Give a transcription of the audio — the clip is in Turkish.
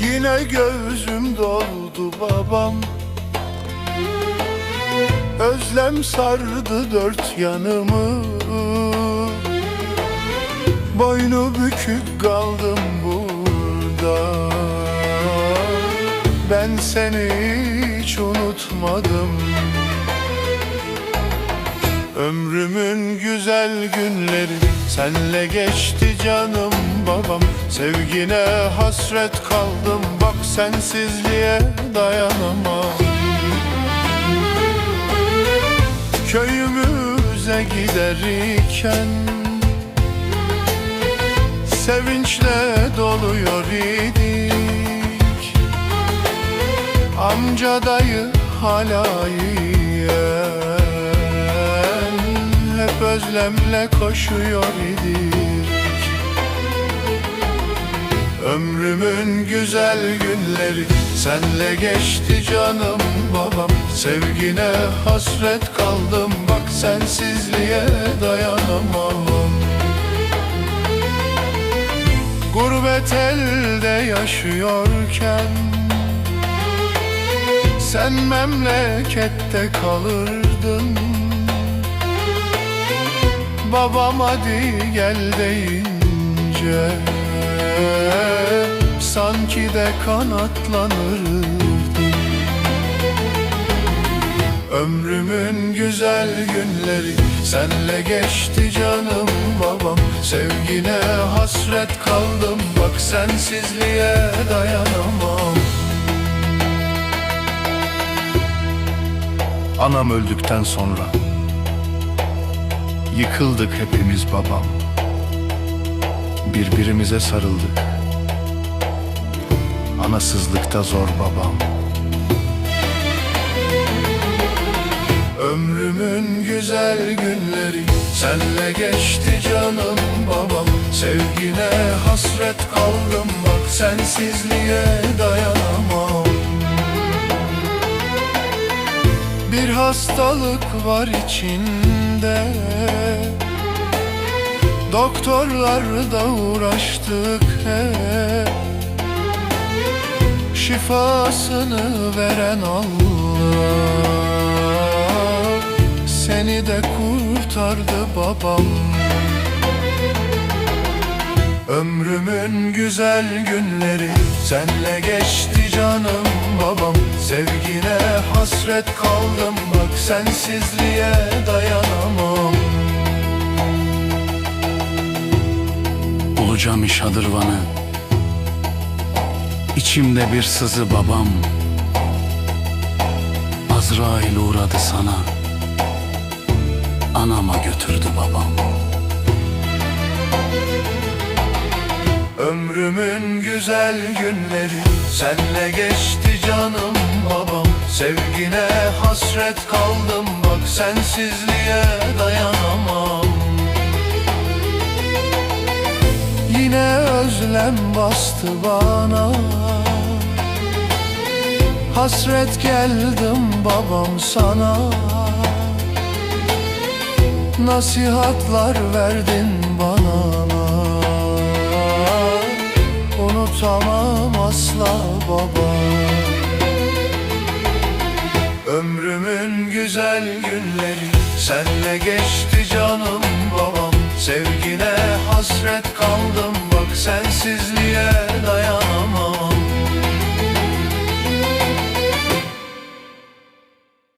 Yine gözüm doldu babam. Özlem sardı dört yanımı. Boynu bükük kaldım burada Ben seni hiç unutmadım. Ömrümün güzel günleri senle geçti canım babam. Sevgine hasret kaldım bak sensizliğe dayanamam. Köyümüze giderken Sevinçle doluyor idik Amca dayı hala yiyen Hep özlemle koşuyor idik. Ömrümün güzel günleri senle geçti canım babam. Sevgine hasret kaldım bak sensizliğe dayanamam. Gurbet elde yaşıyorken Sen memlekette kalırdın. Babam hadi gel deyince Sanki de kanatlanırdın. Ömrümün güzel günleri senle geçti canım babam. Sevgine hasret kaldım bak sensizliğe dayanamam Anam öldükten sonra. Yıkıldık hepimiz babam. Birbirimize sarıldık. Anasızlıkta zor babam. Ömrümün güzel günleri senle geçti canım babam. Sevgine hasret kaldım bak sensizliğe dayanamam Bir hastalık var içinde. Doktorlarda uğraştık hep. Şifasını veren Allah Seni de kurtardı babam Ömrümün güzel günleri senle geçti canım babam. Sevgine hasret kaldım bak sensizliğe dayanamam. Bulacağım iş adırvanı İçimde bir sızı babam. Azrail uğradı sana. Anama götürdü babam Ömrümün güzel günleri senle geçti canım babam. Sevgine hasret kaldım bak sensizliğe dayanamam. Yine özlem bastı bana. Hasret geldim babam sana. Nasihatlar verdin bana asla baba. Ömrümün güzel günleri senle geçti canım babam. Sevgine hasret kaldım